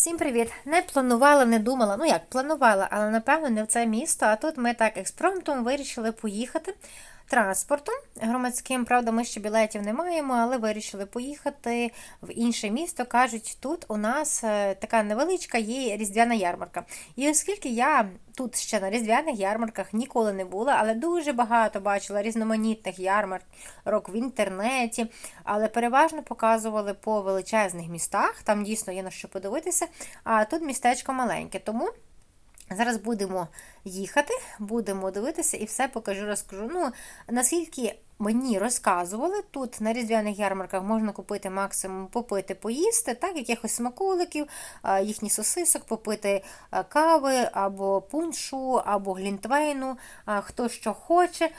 Всім привіт! Не планувала, не думала. Ну як, планувала, але напевно не в це місто. А тут ми так експромтом вирішили поїхати транспортом громадським. Правда, ми ще білетів не маємо, але вирішили поїхати в інше місто. Кажуть, тут у нас е, така невеличка є різдвяна ярмарка. І оскільки я тут ще на різдвяних ярмарках ніколи не була, але дуже багато бачила різноманітних ярмарок в інтернеті, але переважно показували по величезних містах. Там дійсно є на що подивитися. А тут містечко маленьке. Тому. Зараз будемо їхати, будемо дивитися і все покажу, розкажу. Ну, наскільки мені розказували, тут на різдвяних ярмарках можна купити максимум попити, поїсти, так, якихось смаколиків, їхній сосисок, попити кави або пуншу, або глінтвейну, хто що хоче.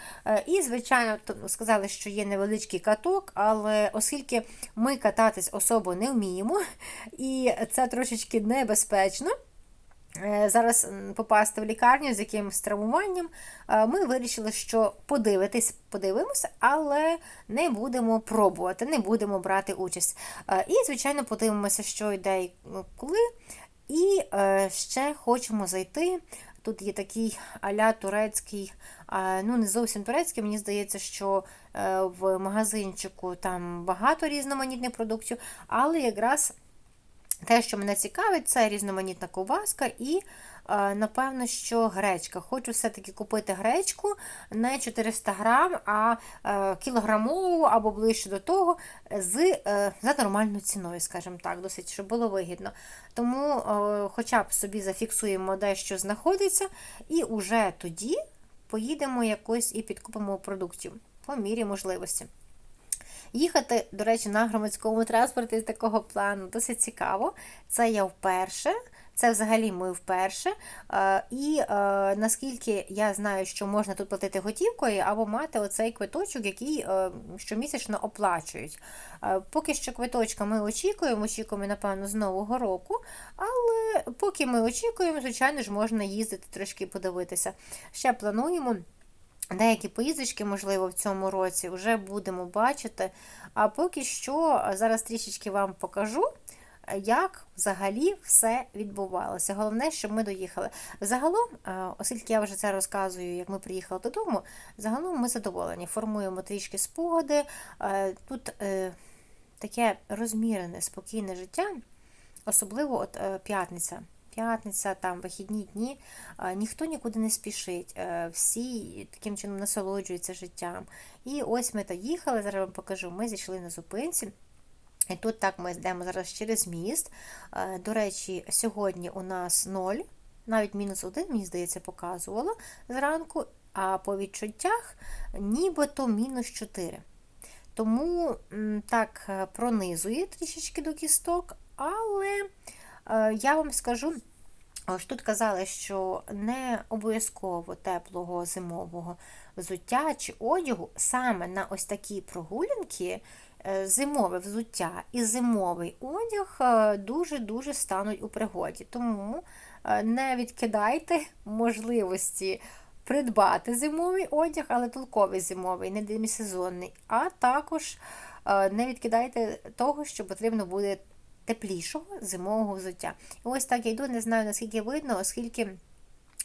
І, звичайно, сказали, що є невеличкий каток, але оскільки ми кататись особо не вміємо, і це трошечки небезпечно. Е, зараз попасти в лікарню з якимось травмуванням, е, ми вирішили, що подивитись, подивимося, але не будемо пробувати, не будемо брати участь. Е, і, звичайно, подивимося, що йде і коли. І ще хочемо зайти. Тут є такий аля турецький, ну не зовсім турецький, мені здається, що в магазинчику там багато різноманітних продуктів, але якраз те, що мене цікавить, це різноманітна ковбаска і, е, напевно, що гречка. Хочу все-таки купити гречку не 400 грам, а е, кілограмову або ближче до того, з, е, за нормальною ціною, скажімо так, досить, щоб було вигідно. Тому хоча б собі зафіксуємо де що знаходиться, і уже тоді поїдемо якось і підкупимо продуктів по мірі можливості. Їхати, до речі, на громадському транспорті з такого плану досить цікаво. Це я вперше. Це взагалі ми вперше. Е, і е, наскільки я знаю, що можна тут платити готівкою або мати оцей квиточок, який е, щомісячно оплачують. Поки що квиточка ми очікуємо, очікуємо, напевно, з Нового року, але поки ми очікуємо, звичайно ж, можна їздити трошки подивитися. Ще плануємо. Деякі поїздочки, можливо, в цьому році вже будемо бачити. А поки що, зараз трішечки вам покажу, як взагалі все відбувалося. Головне, щоб ми доїхали. Загалом, оскільки я вже це розказую, як ми приїхали додому, загалом ми задоволені, формуємо трішки спогади. Тут е, таке розмірене, спокійне життя, особливо от е, п'ятниця п'ятниця, там вихідні дні, ніхто нікуди не спішить, е, всі таким чином насолоджуються життям. І ось ми то їхали, зараз вам покажу, ми зійшли на зупинці. І тут так ми йдемо зараз через міст. Е, до речі, сьогодні у нас 0, навіть мінус 1, мені здається, показувало зранку, а по відчуттях нібито мінус 4. Тому так е, пронизує трішечки до кісток, але я вам скажу, ось тут казали, що не обов'язково теплого зимового взуття чи одягу саме на ось такі прогулянки. Е, зимове взуття і зимовий одяг е, дуже-дуже стануть у пригоді. Тому не відкидайте можливості придбати зимовий одяг, але толковий зимовий, не демісезонний, а також не відкидайте того, що потрібно буде теплішого зимового взуття. І ось так я йду, не знаю, наскільки видно, оскільки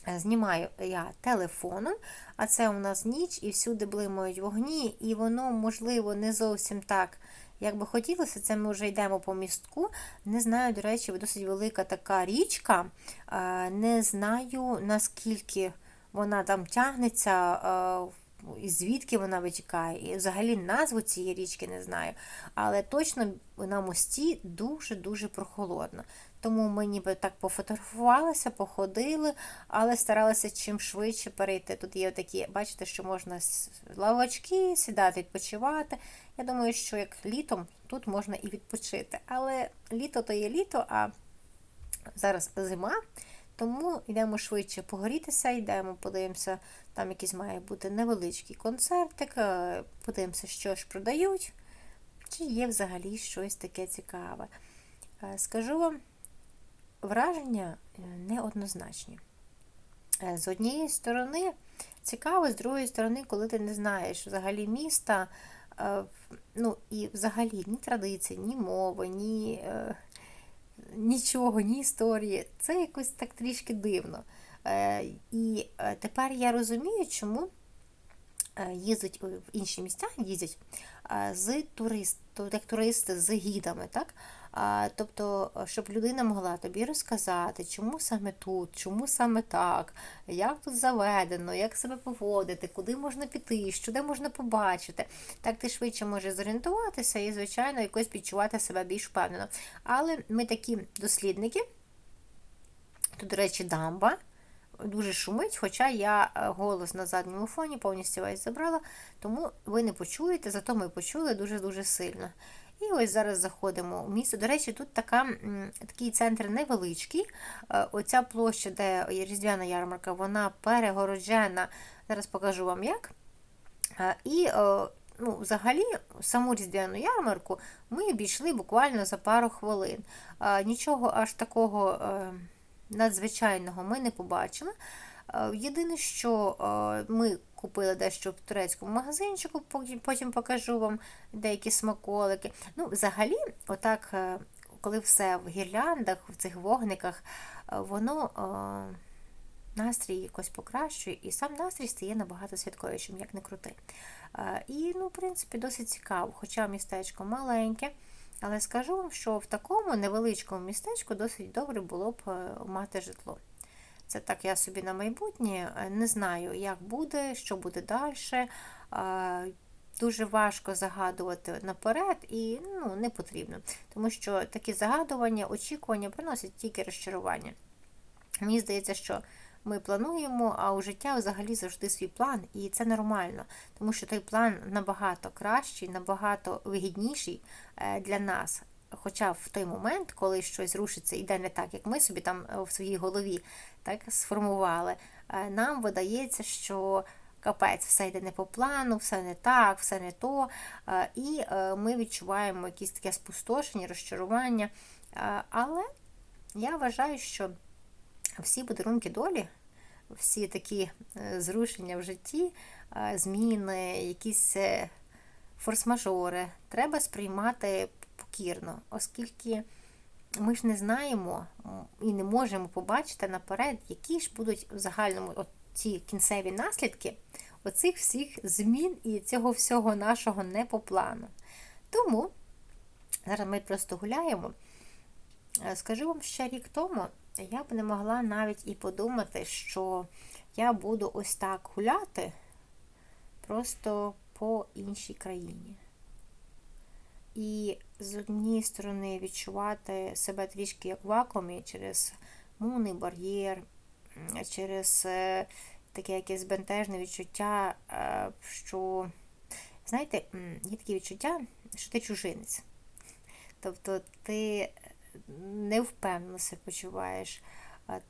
е, знімаю я телефоном, а це у нас ніч, і всюди блимають вогні, і воно, можливо, не зовсім так. Як би хотілося, це ми вже йдемо по містку. Не знаю, до речі, досить велика така річка. Е, не знаю, наскільки вона там тягнеться е, і звідки вона витікає. І взагалі назву цієї річки не знаю. Але точно на мості дуже-дуже прохолодно. Тому ми ніби так пофотографувалися, походили, але старалися чим швидше перейти. Тут є такі, бачите, що можна лавочки, сідати, відпочивати. Я думаю, що як літом тут можна і відпочити. Але літо то є літо, а зараз зима. Тому йдемо швидше погорітися, йдемо, подивимося, там якийсь має бути невеличкий концертик, е, подивимося, що ж продають, чи є взагалі щось таке цікаве. Е, скажу вам, враження е, неоднозначні. З однієї сторони, цікаво, з другої сторони, коли ти не знаєш взагалі міста, ну і взагалі ні традицій, ні мови, ні нічого, ні історії. Це якось так трішки дивно. Е, І е, тепер я розумію, чому е, їздять в інші місця, їздять з турист, як туристи з гідами, так? Тобто, щоб людина могла тобі розказати, чому саме тут, чому саме так, як тут заведено, як себе поводити, куди можна піти, що де можна побачити. Так ти швидше можеш зорієнтуватися і, звичайно, якось відчувати себе більш впевнено. Але ми такі дослідники, тут, до речі, дамба. Дуже шумить, хоча я е, голос на задньому фоні повністю весь забрала, тому ви не почуєте, зато ми почули дуже-дуже сильно. І ось зараз заходимо у місто. До речі, тут така, такий центр невеличкий. Е, оця площа, де різдвяна ярмарка, вона перегороджена. Зараз покажу вам як. Е, і е, ну, взагалі саму різдвяну ярмарку ми обійшли буквально за пару хвилин. Нічого аж такого надзвичайного ми не побачили. Єдине, що ми купили дещо в турецькому магазинчику, потім покажу вам деякі смаколики. Ну, Взагалі, отак, е, коли все в гірляндах, в цих вогниках, е, воно е, настрій якось покращує, і сам настрій стає набагато святковішим, як не крути. І, ну, в принципі, досить цікаво, хоча містечко маленьке. Але скажу вам, що в такому невеличкому містечку досить добре було б мати житло. Це так я собі на майбутнє е, не знаю, як буде, що буде далі. Дуже важко загадувати наперед і ну, не потрібно, тому що такі загадування, очікування приносять тільки розчарування. Мені здається, що ми плануємо, а у життя взагалі завжди свій план, і це нормально, тому що той план набагато кращий, набагато вигідніший е, для нас. Хоча в той момент, коли щось рушиться, іде не так, як ми собі там е, в своїй голові так сформували, е, нам видається, що капець, все йде не по плану, все не так, все не то. Е, і ми відчуваємо якісь таке спустошення, розчарування. Але я вважаю, що всі подарунки долі, всі такі зрушення в житті, зміни, якісь форс-мажори, треба сприймати покірно, оскільки ми ж не знаємо і не можемо побачити наперед, які ж будуть в загальному ці кінцеві наслідки оцих всіх змін і цього всього нашого не по плану. Тому зараз ми просто гуляємо. Е, скажу вам ще рік тому, я б не могла навіть і подумати, що я буду ось так гуляти просто по іншій країні. І з однієї сторони відчувати себе трішки як в вакуумі через мовний бар'єр, через е, таке якесь бентежне відчуття, е, що, знаєте, є таке відчуття, що ти чужинець. Тобто ти невпевнено себе почуваєш,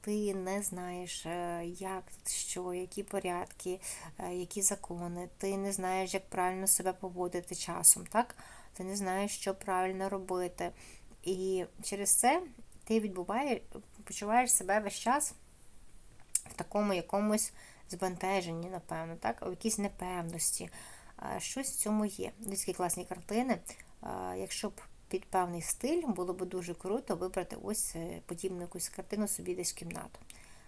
ти не знаєш, е, як тут що, які порядки, які закони, ти не знаєш, як правильно себе поводити часом. так? Ти не знаєш, що правильно робити. І через це ти відбуваєш, почуваєш себе весь час в такому якомусь збентеженні, напевно, так, у якійсь непевності. Щось в цьому є. Людські класні картини. Якщо б під певний стиль, було б дуже круто вибрати ось е, подібну якусь картину собі десь в кімнату.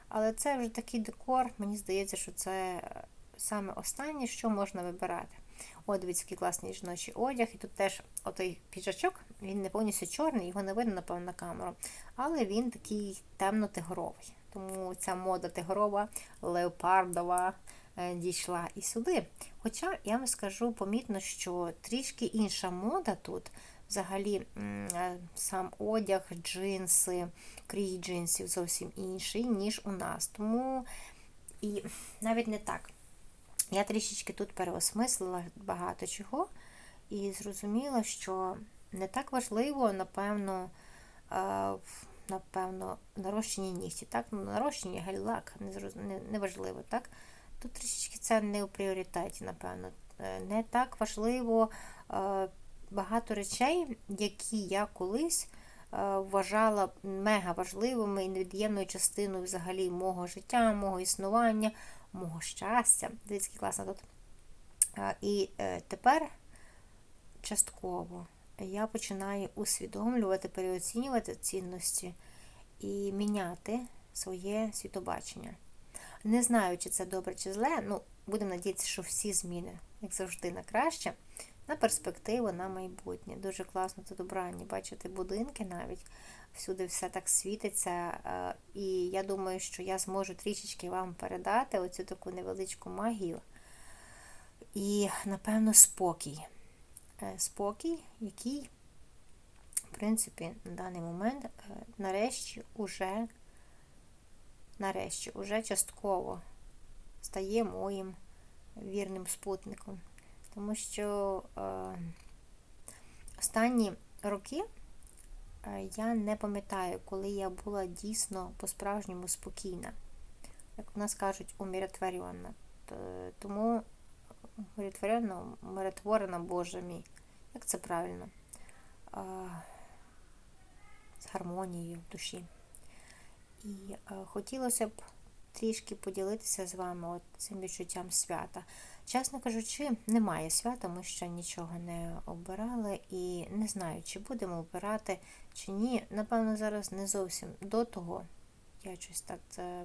Але це вже такий декор, мені здається, що це е, саме останнє, що можна вибирати. О, дивіться, який класний жіночий одяг. І тут теж отой піджачок, він не повністю чорний, його не видно, напевно, на камеру. Але він такий темно-тигровий. Тому ця мода тигрова, леопардова е, дійшла і сюди. Хоча я вам скажу помітно, що трішки інша мода тут. Взагалі, е, сам одяг, джинси, крій джинсів зовсім інший, ніж у нас. Тому і навіть не так. Я трішечки тут переосмислила багато чого і зрозуміла, що не так важливо, напевно, напевно, нарощені нігті. Так? Ну, нарощені гель-лак, не важливо, так? Тут трішечки це не у пріоритеті, напевно. Е, не так важливо багато речей, які я колись вважала мега важливими і невід'ємною частиною взагалі мого життя, мого існування мого щастя. Дивіться, класно тут. І е, тепер частково я починаю усвідомлювати, переоцінювати цінності і міняти своє світобачення. Не знаю, чи це добре, чи зле, ну, будемо надіятися, що всі зміни, як завжди, на краще, на перспективу, на майбутнє. Дуже класно тут обрані, бачите, будинки навіть. Всюди все так світиться. е, І я думаю, що я зможу трішечки вам передати оцю таку невеличку магію. І, напевно, спокій. Е, Спокій, який, в принципі, на даний момент, е, нарешті, уже, нарешті, уже частково стає моїм вірним спутником. Тому що е, останні роки я не пам'ятаю, коли я була дійсно по-справжньому спокійна. Як в нас кажуть, умиротворена. Тому умиротворена, умиротворена, Боже мій. Як це правильно? З гармонією в душі. І е, хотілося б трішки поділитися з вами от цим відчуттям свята. Чесно кажучи, немає свята, ми ще нічого не обирали і не знаю, чи будемо обирати, чи ні. Напевно, зараз не зовсім до того. Я щось так це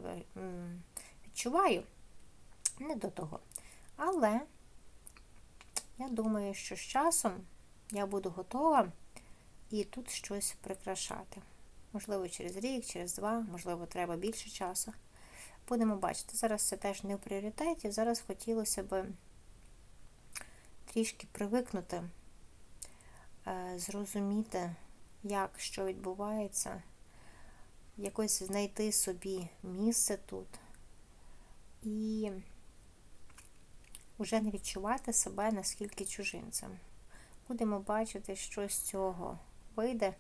відчуваю. Не до того. Але я думаю, що з часом я буду готова і тут щось прикрашати. Можливо, через рік, через два, можливо, треба більше часу. Будемо бачити. Зараз це теж не в пріоритеті. Зараз хотілося б трішки привикнути, е, зрозуміти, як що відбувається, якось знайти собі місце тут і вже не відчувати себе наскільки чужинцем. Будемо бачити, що з цього вийде.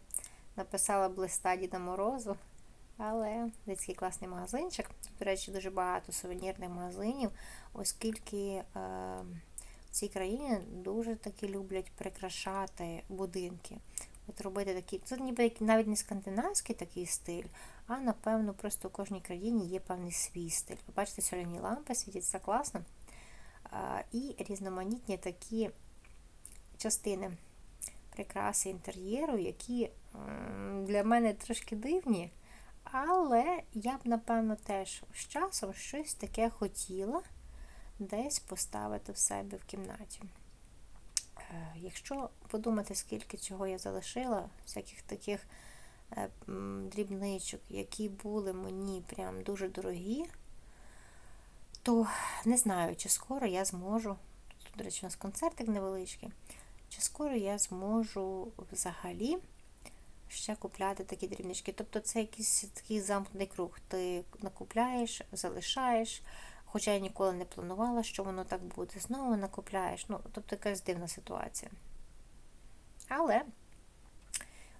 Написала б листа Діда Морозу, але такий класний магазинчик. До речі, дуже багато сувенірних магазинів, оскільки е, в цій країні дуже таки люблять прикрашати будинки. От робити такі, це ніби навіть не скандинавський такий стиль, а напевно просто у кожній країні є певний свій стиль. Ви бачите, соляні лампи світяться класно. А, І різноманітні такі частини прикраси інтер'єру, які для мене трошки дивні. Але я б, напевно, теж з часом щось таке хотіла десь поставити в себе в кімнаті. Е, Якщо подумати, скільки чого я залишила, всяких таких е, дрібничок, які були мені прям дуже дорогі, то не знаю, чи скоро я зможу. Тут, до речі, у нас концертик невеличкий. Чи скоро я зможу взагалі ще купляти такі дрібнички? Тобто це якийсь такий замкнутий круг. Ти накупляєш, залишаєш, хоча я ніколи не планувала, що воно так буде. Знову накупляєш. Ну, тобто якась дивна ситуація. Але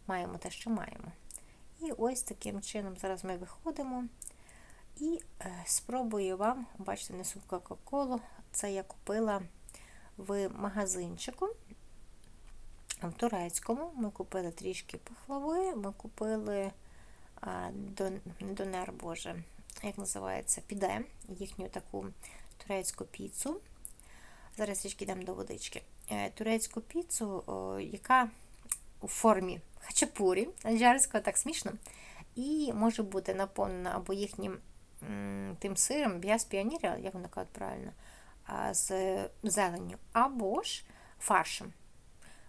маємо те, що маємо. І ось таким чином зараз ми виходимо. І е, спробую вам, бачите, несу Кока-Колу. Це я купила в магазинчику в турецькому. Ми купили трішки пахлави, ми купили не донер, боже, як називається, піде, їхню таку турецьку піцу. Зараз трішки йдемо до водички. Е, Турецьку піцу, яка у формі хачапурі, аджарського, так смішно, і може бути наповнена або їхнім тим сиром, б'яс піоніря, як воно кажуть правильно, з зеленню, або ж фаршем.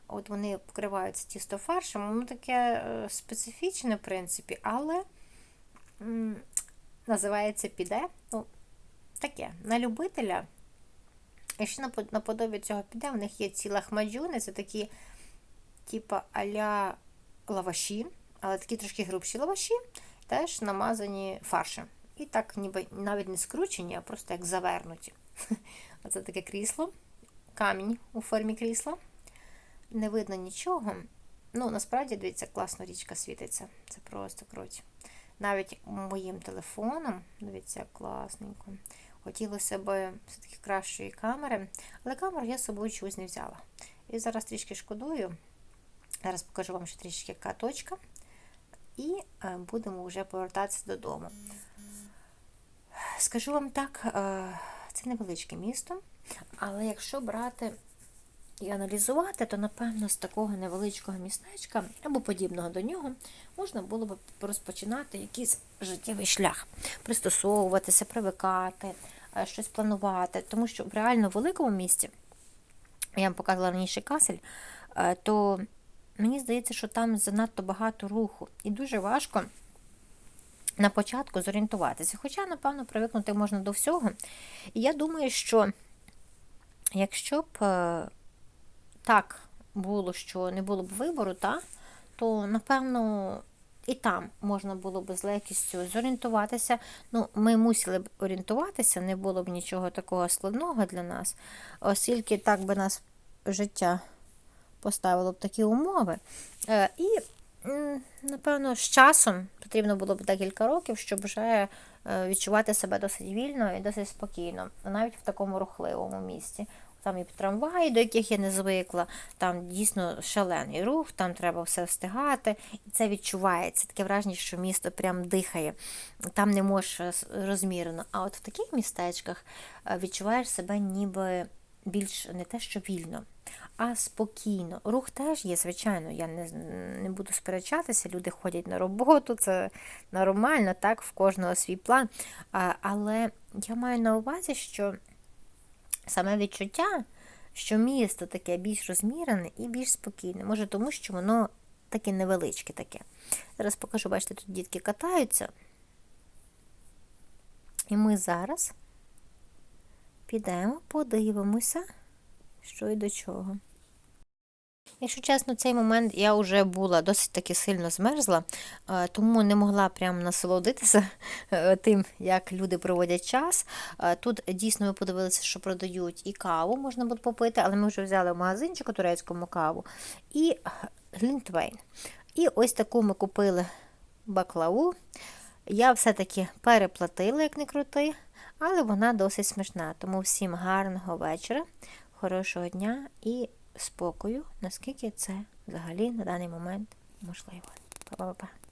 От вони покриваються тісто фаршем, воно таке е, специфічне, в принципі, але називається піде. Ну, таке, на любителя. І ще наподобі цього піде, в них є ці лахмаджуни, це такі, типу, аля лаваші, але такі трошки грубші лаваші, теж намазані фаршем. І так ніби навіть не скручені, а просто як завернуті. Оце таке крісло, камінь у формі крісла. Не видно нічого. Ну, насправді, дивіться, класно річка світиться. Це просто круто. Навіть моїм телефоном, дивіться, класненько. Хотілося б все-таки кращої камери, але камеру я з собою чогось не взяла. І зараз трішки шкодую. Зараз покажу вам ще трішки яка точка. І е, будемо вже повертатися додому. Скажу вам так, е, це невеличке місто, але якщо брати і аналізувати, то, напевно, з такого невеличкого містечка або подібного до нього можна було б розпочинати якийсь життєвий шлях, пристосовуватися, привикати, е, щось планувати. Тому що в реально великому місті, я вам показувала раніше касель, е, то мені здається, що там занадто багато руху. І дуже важко на початку зорієнтуватися. Хоча, напевно, привикнути можна до всього. І я думаю, що якщо б е, так було, що не було б вибору, та, то, напевно, і там можна було б з легкістю зорієнтуватися. Ну, ми мусили б орієнтуватися, не було б нічого такого складного для нас, оскільки так би нас життя поставило б такі умови. Е, І, напевно, з часом потрібно було б декілька років, щоб вже е, відчувати себе досить вільно і досить спокійно, навіть в такому рухливому місті. Там і трамваї, до яких я не звикла, там дійсно шалений рух, там треба все встигати. І це відчувається. Таке враження, що місто прям дихає, там не можеш розмірено. А от в таких містечках е, відчуваєш себе ніби більш не те, що вільно, а спокійно. Рух теж є, звичайно, я не, не буду сперечатися, люди ходять на роботу, це нормально, так, в кожного свій план. А, але я маю на увазі, що саме відчуття, що місто таке більш розмірене і більш спокійне. Може, тому що воно таке невеличке таке. Зараз покажу, бачите, тут дітки катаються. І ми зараз підемо, подивимося, що і до чого. Якщо чесно, цей момент я вже була досить таки сильно змерзла, е, тому не могла прям насолодитися е, тим, як люди проводять час. Е, Тут дійсно ми подивилися, що продають і каву, можна буде попити, але ми вже взяли в магазинчику турецькому каву і глінтвейн. І ось таку ми купили баклаву. Я все-таки переплатила, як не крути, але вона досить смачна. Тому всім гарного вечора, хорошого дня і спокою, наскільки це взагалі на даний момент можливо. Па-па-па.